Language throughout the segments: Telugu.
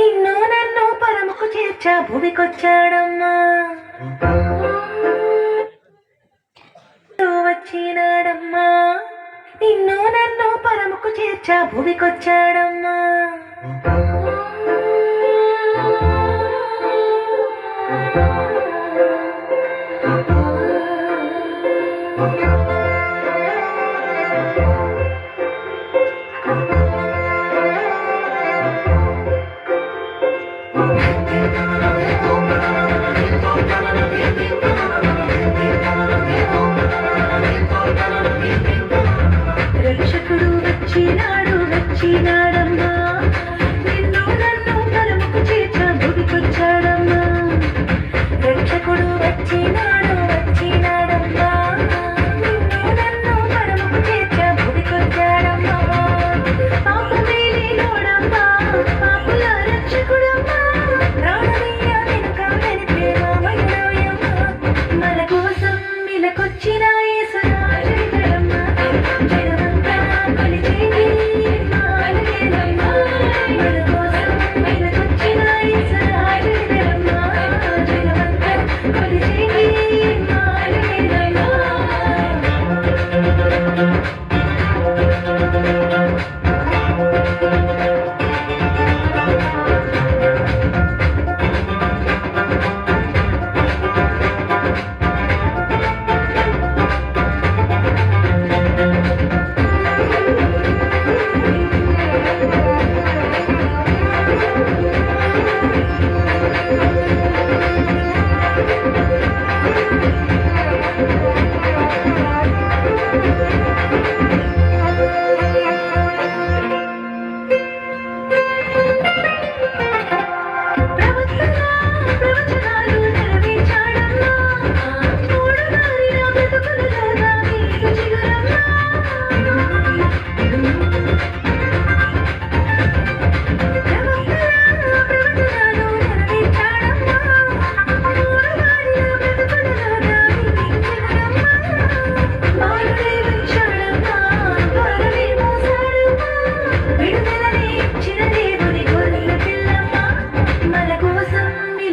నిన్ను నన్ను పరముకు చేర్చా భూమికొచ్చాడమ్మా. వచ్చినాడమ్మా. నిన్ను నన్ను పరముకు చేర్చా భూమికొచ్చాడమ్మా. na you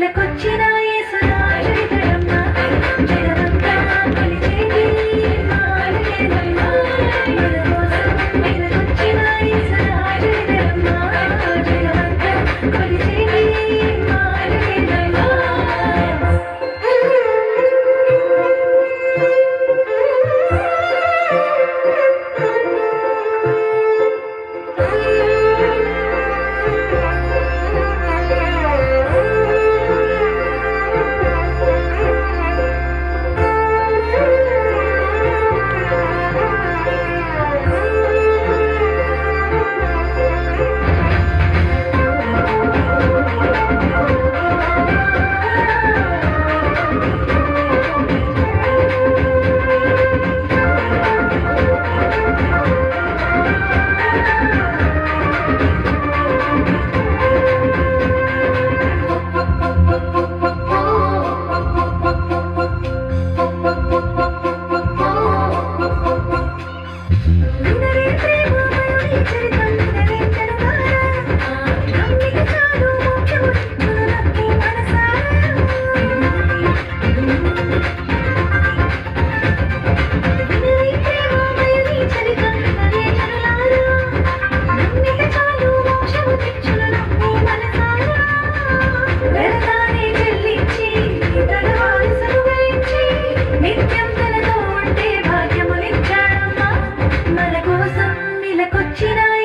कुछ mentira